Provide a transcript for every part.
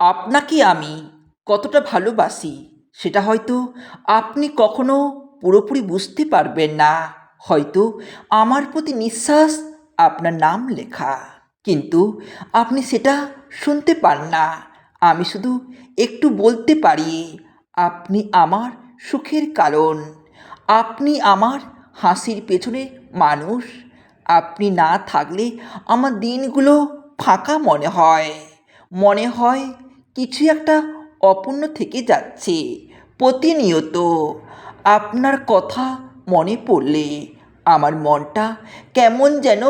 আপনাকে আমি কতটা ভালোবাসি সেটা হয়তো আপনি কখনো পুরোপুরি বুঝতে পারবেন না। হয়তো আমার প্রতি নিঃশ্বাস আপনার নাম লেখা। কিন্তু আপনি সেটা শুনতে পান না। আমি শুধু একটু বলতে পারি, আপনি আমার সুখের কারণ। আপনি আমার হাসির পেছনে মানুষ। আপনি না থাকলে আমার দিনগুলো ফাঁকা মনে হয়। মনে হয় কিছু একটা অপূর্ণ থেকে যাচ্ছে। প্রতিনিয়ত আপনার কথা মনে পড়লে আমার মনটা কেমন যেন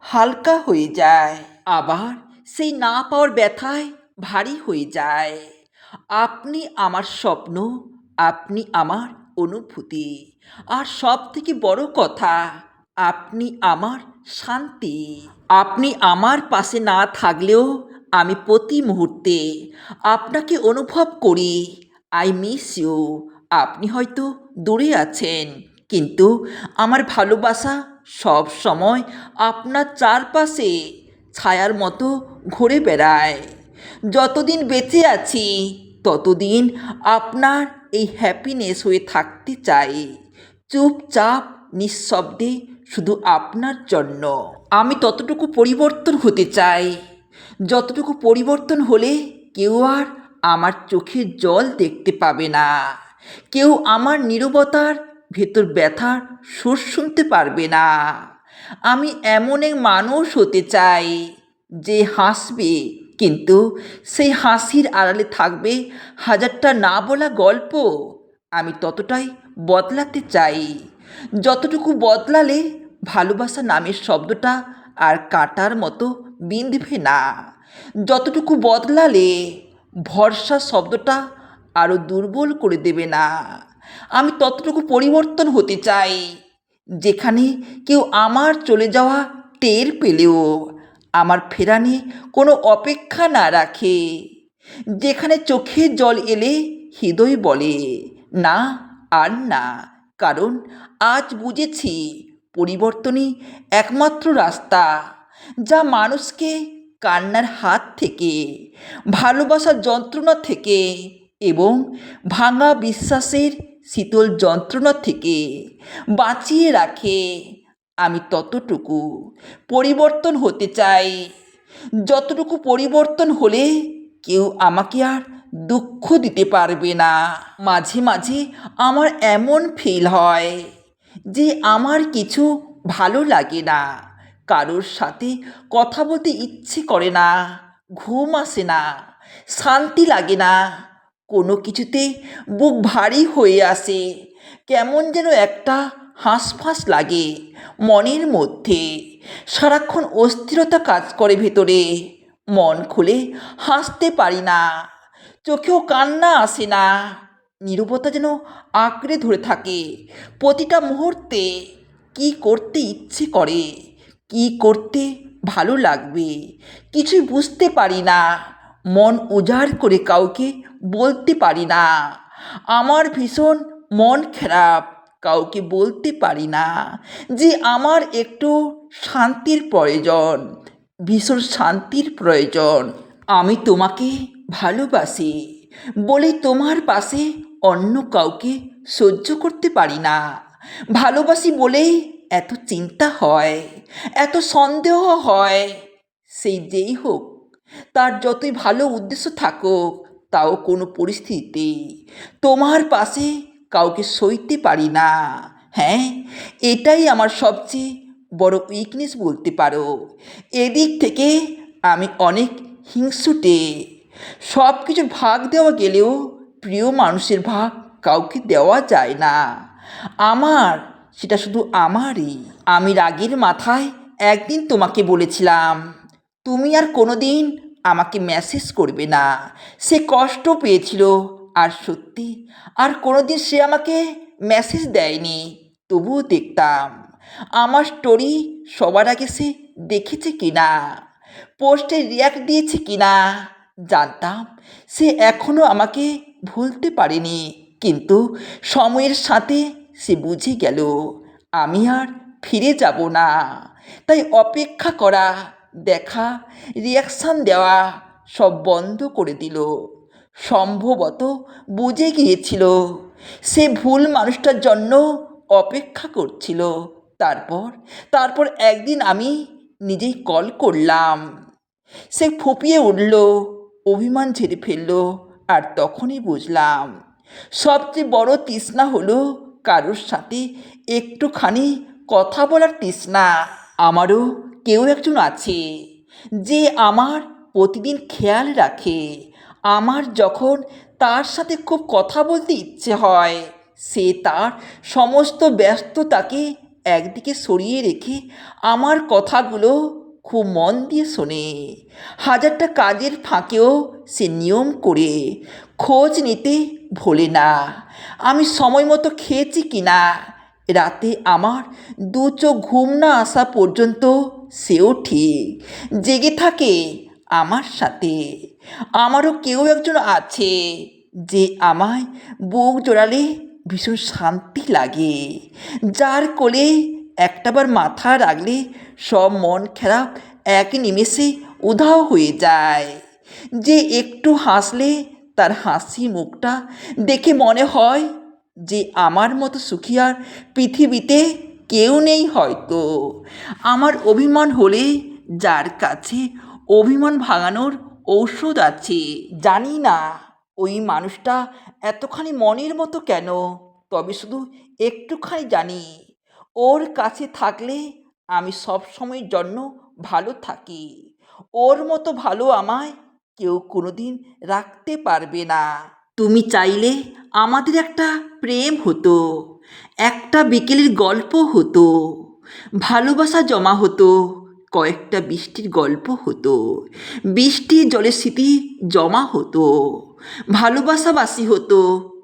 হালকা হয়ে যায়। আবার সেই না পাওয়ার ব্যথায় ভারী হয়ে যায়। আপনি আমার স্বপ্ন, আপনি আমার অনুভূতি। আর সব থেকে বড় কথা, আপনি আমার শান্তি। আপনি আমার পাশে না থাকলেও আমি প্রতি মুহূর্তে আপনাকে অনুভব করি। আই মিস ইউ আপনি হয়তো দূরে আছেন, কিন্তু আমার ভালোবাসা সব সময় আপনার চারপাশে ছায়ার মতো ঘুরে বেড়ায়। যতদিন বেঁচে আছি, ততদিন আপনার এই হ্যাপিনেস হয়ে থাকতে চাই। চুপচাপ, নিঃশব্দে শুধু আপনার জন্য। আমি ততটুকু পরিবর্তন হতে চাই। যতটুকু পরিবর্তন হলে কেউ আর আমার চোখের জল দেখতে পাবে না। কেউ আমার নীরবতার ভেতর ব্যথার সুর শুনতে পারবে না। আমি এমন এক মানুষ হতে চাই যে হাসবে, কিন্তু সেই হাসির আড়ালে থাকবে হাজারটা না বলা গল্প আমি ততটাই বদলাতে চাই। যতটুকু বদলালে ভালোবাসা নামের শব্দটা আর কাটার মতো বিঁধবে না। যতটুকু বদলালে ভরসা শব্দটা আরও দুর্বল করে দেবে না। আমি ততটুকু পরিবর্তন হতে চাই, যেখানে কেউ আমার চলে যাওয়া টের পেলেও, আমার ফেরানে কোনো অপেক্ষা না রাখে, যেখানে চোখে জল এলে হৃদয় বলে, না, আর না, কারণ আজ বুঝেছি পরিবর্তনই একমাত্র রাস্তা, যা মানুষকে কান্নার হাত থেকে, ভালোবাসার যন্ত্রণা থেকে এবং ভাঙা বিশ্বাসের শীতল যন্ত্রণা থেকে বাঁচিয়ে রাখে। আমি ততটুকু পরিবর্তন হতে চাই। যতটুকু পরিবর্তন হলে কেউ আমাকে আর দুঃখ দিতে পারবে না। মাঝে মাঝে আমার এমন ফিল হয়। যে আমার কিছু ভালো লাগে না। কারোর সাথে কথা বলতে ইচ্ছে করে না, ঘুম আসে না, শান্তি লাগে না। কোনো কিছুতে বুক ভারী হয়ে আসে, কেমন যেন একটা হাঁসফাঁস লাগে মনের মধ্যে। সারাক্ষণ অস্থিরতা কাজ করে ভেতরে, মন খুলে হাসতে পারি না, চোখেও কান্না আসে না। নীরবতা যেন আঁকড়ে ধরে থাকে। প্রতিটা মুহূর্তে কি করতে ইচ্ছে করে, কি করতে ভালো লাগবে, কিছুই বুঝতে পারি না, মন উজাড় করে কাউকে বলতে পারি না। আমার ভীষণ মন খারাপ, কাউকে বলতে পারি না যে আমার একটু শান্তির প্রয়োজন, ভীষণ শান্তির প্রয়োজন। আমি তোমাকে ভালোবাসি বলে তোমার পাশে অন্য কাউকে সহ্য করতে পারি না। ভালোবাসি বলেই এত চিন্তা হয়, এত সন্দেহ হয়। সেই যেই হোক, তার যতই ভালো উদ্দেশ্য থাকুক, তাও কোনো পরিস্থিতিতে তোমার পাশে কাউকে সইতে পারি না। হ্যাঁ এটাই আমার সবচেয়ে বড় উইকনেস বলতে পারো। এদিক থেকে আমি অনেক হিংসুটে। সব কিছু ভাগ দেওয়া গেলেও প্রিয় মানুষের ভাগ কাউকে দেওয়া যায় না। আমার, সেটা শুধু আমারই। আমি রাগের মাথায় একদিন তোমাকে বলেছিলাম, তুমি আর কোনো দিন আমাকে মেসেজ করবে না। সে কষ্ট পেয়েছিল আর সত্যি, আর কোনো দিন সে আমাকে মেসেজ দেয়নি। তবুও দেখতাম, আমার স্টোরি সবার আগে সে দেখেছে কি না পোস্টে রিয়াক্ট দিয়েছে কি না জানতাম। সে এখনও আমাকে ভুলতে পারেনি। কিন্তু সময়ের সাথে সে বুঝে গেল, আমি আর ফিরে যাব না। তাই অপেক্ষা করা, দেখা রিয়াকশান দেওয়া সব বন্ধ করে দিল। সম্ভবত বুঝে গিয়েছিল, সে ভুল মানুষটার জন্য অপেক্ষা করছিল। তারপর তারপর একদিন আমি নিজেই কল করলাম। সে ফুপিয়ে উঠল, অভিমান ঝেড়ে ফেলল আর তখনই বুঝলাম, সবচেয়ে বড় তৃষ্ণা হলো কারোর সাথে একটুখানি কথা বলার তৃষ্ণা। আমারও কেউ একজন আছে যে আমার প্রতিদিন খেয়াল রাখে। আমার যখন তার সাথে খুব কথা বলতে ইচ্ছে হয়, সে তার সমস্ত ব্যস্ততাকে একদিকে সরিয়ে রেখে আমার কথাগুলো খুব মন দিয়ে শোনে। হাজারটা কাজের ফাঁকেও সে নিয়ম করে। খোঁজ নিতে ভোলে না। আমি সময় মতো খেয়েছি কি না? রাতে আমার দু চোখ ঘুম না আসা পর্যন্ত সেও ঠিক। জেগে থাকে আমার সাথে। আমারও কেউ একজন আছে যে আমায় বুক জোড়ালে ভীষণ শান্তি লাগে। যার কোলে একটাবার মাথা রাখলে সব মন খারাপ, এক নিমেষে উধাও হয়ে যায়। যে একটু হাসলে তার হাসি মুখটা দেখে মনে হয় যে আমার মতো সুখী আর পৃথিবীতে কেউ নেই হয়তো। আমার অভিমান হলে যার কাছে অভিমান ভাঙানোর ঔষধ আছে, জানি না। ওই মানুষটা এতখানি মনের মতো কেন? তবে শুধু একটুখানি জানি। ওর কাছে থাকলে আমি সব সময়ের জন্য ভালো থাকি। ওর মতো ভালো আমায় কেউ কোনোদিন রাখতে পারবে না। তুমি চাইলে আমাদের একটা প্রেম হতো, একটা বিকেলের গল্প হতো, ভালোবাসা জমা হতো, কয়েকটা বৃষ্টির গল্প হতো, বৃষ্টির জলের স্মৃতি জমা হতো, ভালোবাসাবাসী হতো।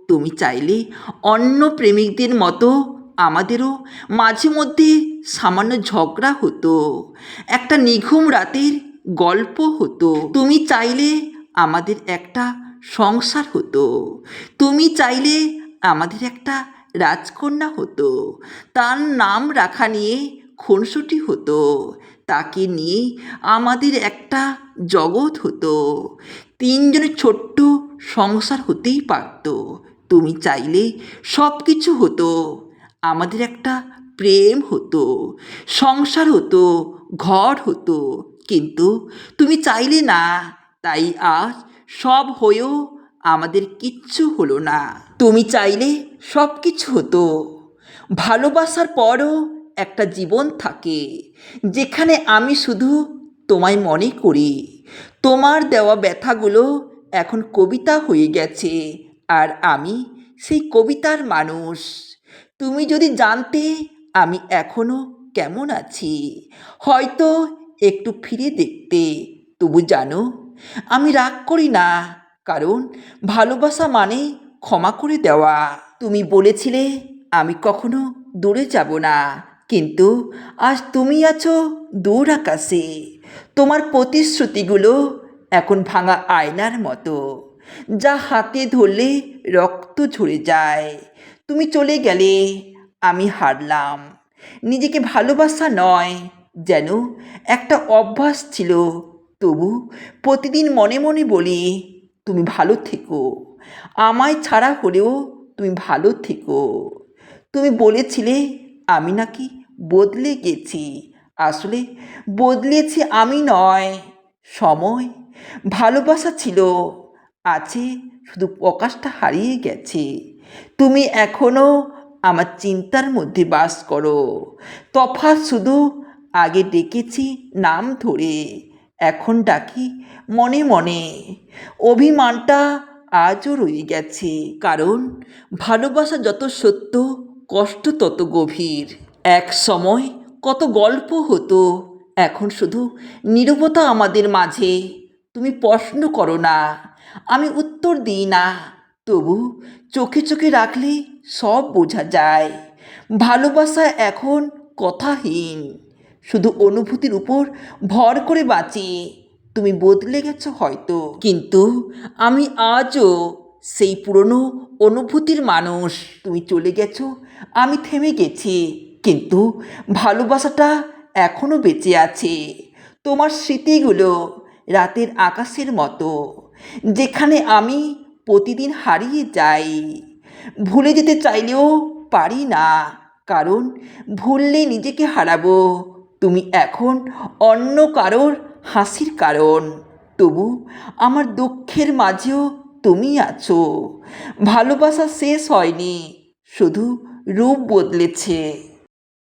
তুমি চাইলে অন্য প্রেমিকদের মতো আমাদেরও মাঝে মধ্যে সামান্য ঝগড়া হতো। একটা নিঘুম রাতের গল্প হতো। তুমি চাইলে আমাদের একটা সংসার হতো। তুমি চাইলে আমাদের একটা রাজকন্যা হতো। তার নাম রাখা নিয়ে খুনসুটি হতো। তাকে নিয়ে আমাদের একটা জগৎ হতো। তিনজনের ছোট্ট সংসার হতেই পারত। তুমি চাইলে সব কিছু হতো। আমাদের একটা প্রেম হতো, সংসার হতো, ঘর হতো। কিন্তু তুমি চাইলে না, তাই আজ সব হয়েও আমাদের কিচ্ছু হলো না। তুমি চাইলে সব কিছু হতো। ভালোবাসার পরও একটা জীবন থাকে, যেখানে আমি শুধু তোমায় মনে করি। তোমার দেওয়া ব্যথাগুলো এখন কবিতা হয়ে গেছে, আর আমি সেই কবিতার মানুষ। তুমি যদি জানতে আমি এখনও কেমন আছি, হয়তো একটু ফিরে দেখতে। তবু জানো, আমি রাগ করি না, কারণ ভালোবাসা মানে ক্ষমা করে দেওয়া। তুমি বলেছিলে আমি কখনো দূরে যাব না, কিন্তু আজ তুমি আছো দূর আকাশে। তোমার প্রতিশ্রুতিগুলো এখন ভাঙা আয়নার মতো, যা হাতে ধরলে রক্ত ঝরে যায়। তুমি চলে গেলে, আমি হারলাম। নিজেকে ভালোবাসা নয়, যেন একটা অভ্যাস ছিল। তবু প্রতিদিন মনে মনে বলি, তুমি ভালো থেকো। আমায় ছাড়া হলেও তুমি ভালো থেকো। তুমি বলেছিলে আমি নাকি বদলে গেছি। আসলে বদলেছি আমি নয়, সময়, ভালোবাসা ছিল। আছে শুধু প্রকাশটা হারিয়ে গেছে। তুমি এখনও আমার চিন্তার মধ্যে বাস করো। তফাৎ শুধু আগে ডেকেছি নাম ধরে, এখন ডাকি মনে মনে। অভিমানটা আজও রয়ে গেছে, কারণ ভালোবাসা যত সত্য, কষ্ট তত গভীর। এক সময় কত গল্প হতো, এখন শুধু নীরবতা আমাদের মাঝে। তুমি প্রশ্ন করো না, আমি উত্তর দিই না। তবু চোখে চোখে রাখলে সব বোঝা যায়। ভালোবাসা এখন কথাহীন। শুধু অনুভূতির উপর ভর করে বাঁচি। তুমি বদলে গেছো হয়তো। কিন্তু আমি আজও সেই পুরনো অনুভূতির মানুষ। তুমি চলে গেছো, আমি থেমে গেছি। কিন্তু ভালোবাসাটা এখনও বেঁচে আছে। তোমার স্মৃতিগুলো রাতের আকাশের মতো। যেখানে আমি প্রতিদিন হারিয়ে যাই। ভুলে যেতে চাইলেও পারি না, কারণ ভুললে নিজেকে হারাবো। তুমি এখন অন্য কারোর হাসির কারণ। তবু আমার দুঃখের মাঝেও তুমি আছো। ভালোবাসা শেষ হয়নি, শুধু রূপ বদলেছে।